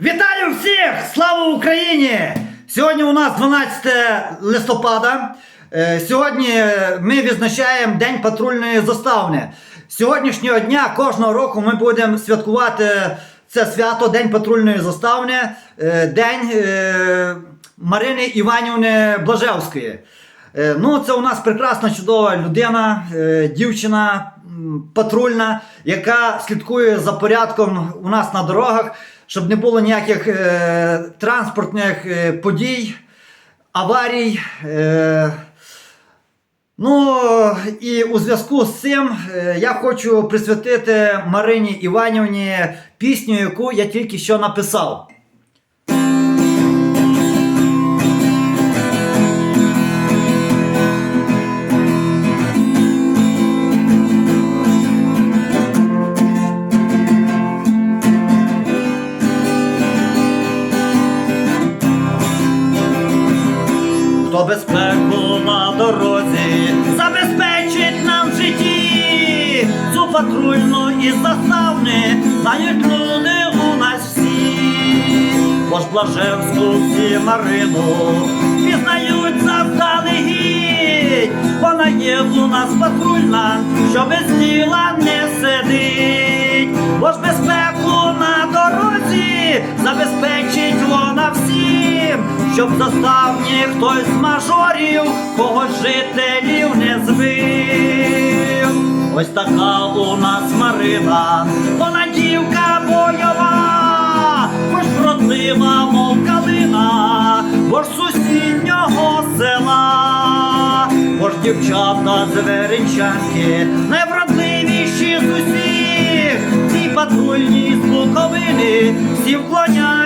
Вітаю всіх! Слава Україні! Сьогодні у нас 12 листопада. Е, Сьогодні ми відзначаємо День патрульної заставни. Сьогоднішнього дня кожного року ми будемо святкувати це свято День патрульної заставни, е, День е, Марини Іванівни Блажевської. Е, Ну, це у нас прекрасна чудова людина, е, дівчина патрульна, яка слідкує за порядком у нас на дорогах, щоб не було ніяких е, транспортних подій, аварій. Ну і у зв'язку з цим я хочу присвятити Марині Іванівні пісню, яку я тільки що написав. Хто безпеку на дорозі забезпечить нам в житті, цю патрульну і заставни знають люди у нас всі, бо ж Блажевську всі Марину пізнають заздалегідь, вона є у нас патрульна, що без діла не сидить, бо ж безпеку щоб заставні хтось з мажорів когось з жителів не збив. Ось така у нас Марина, вона дівка бойова, бо ж вродлива, мов калина, бо ж сусіднього села, бо ж дівчата з Веренчанки, найвродливіші з усіх, ці патрульні з Буковини, всі вклоняються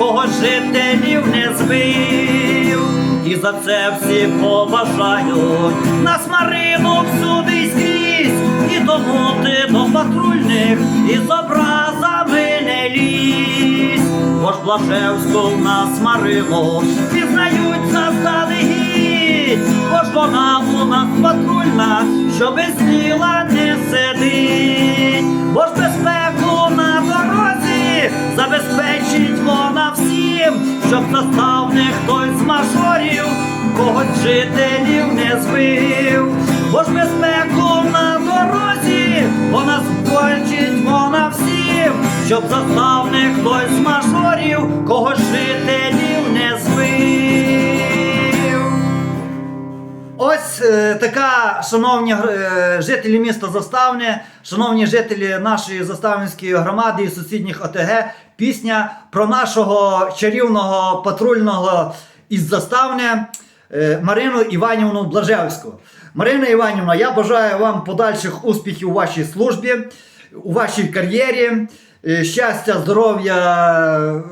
з жителів не збив. І за це всі поважають нас Марину всюди й скрізь, і тому ти до патрульних і з образами не лізь. Бо ж Блажевську в нас Марину пізнають заздалегідь, бо ж вона у нас патрульна, що без діла жителів не збив, бо ж безпеку на дорозі вона збольчить вона всім, щоб заставне хтось з мажорів, когось з жителів не збив. Ось е, така, шановні е, жителі міста Заставне, шановні жителі нашої Заставницької громади і сусідніх ОТГ, пісня про нашого чарівного патрульного із Заставне Марину Іванівну Блажевську. Марина Іванівна, я бажаю вам подальших успіхів у вашій службі, у вашій кар'єрі, е, щастя, здоров'я е,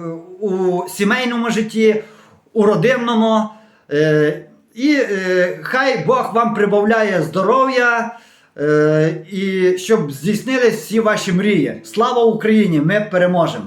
у сімейному житті, у родинному. Е, І е, хай Бог вам прибавляє здоров'я е, і щоб здійснились всі ваші мрії. Слава Україні! Ми переможемо!